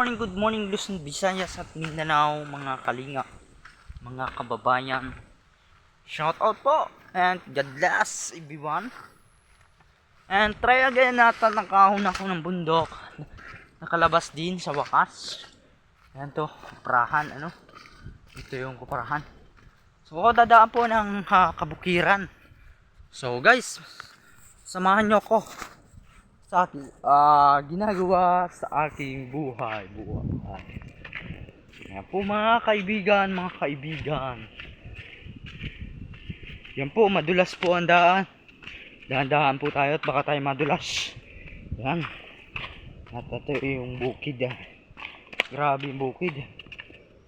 morning, good morning Luzon, Visayas at Mindanao, mga kalinga, mga kababayan. Shout out po and God bless everyone. And try again natin nakahon ako ng bundok. Nakalabas din sa wakas. Yan to, kuprahan ano. Ito yung kuprahan. So ako dadaan po ng ah, kabukiran. So guys, samahan nyo ako sa akin, ah, ginagawa sa aking buhay, buhay. Yan po mga kaibigan, mga kaibigan. Yan po, madulas po ang daan. Dahan-dahan po tayo at baka tayo madulas. Yan. At ito yung bukid yan. Grabe yung bukid.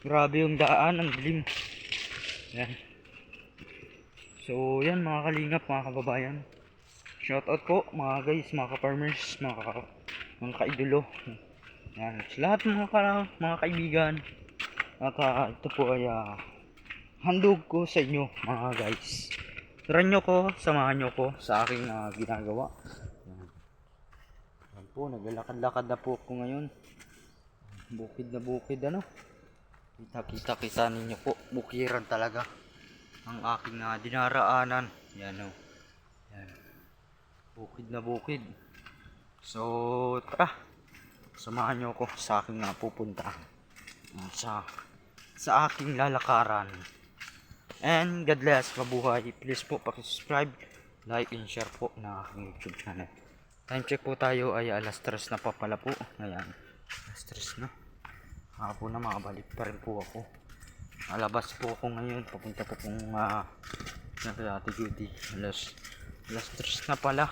Grabe yung daan, ang dilim. Yan. So, yan mga kalingap, mga kababayan. Shoutout po mga guys, mga ka-farmers, mga, ka mga kaidolo. Yan, sa lahat mga, ka mga kaibigan. At ah, ito po ay ah, handog ko sa inyo mga guys. Try nyo ko, samahan nyo ko sa aking ah, ginagawa. Yan. Yan po, naglalakad-lakad na po ako ngayon. Bukid na bukid ano. Kita-kita kita ninyo po, bukiran talaga ang aking ah, dinaraanan. Yan o. Yan bukid na bukid. So, tara. Samahan niyo ako sa aking nga pupunta. Sa, sa aking lalakaran. And God bless, mabuhay. Please po, pakisubscribe, like, and share po na aking YouTube channel. Time check po tayo ay alas 3 na pa pala po. Ayan, alas 3 na. Hapon na makabalik pa rin po ako. Alabas po ako ngayon. Papunta po kung uh, nasa Ate Judy. Alas Alas 3 na pala.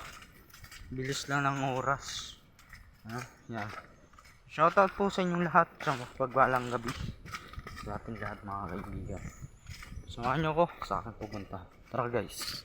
Bilis lang ng oras. Ha? Yan. Shoutout po sa inyong lahat sa pagbalang gabi. Sa ating lahat mga kaibigan. Samahan nyo ko sa akin pupunta. Tara guys.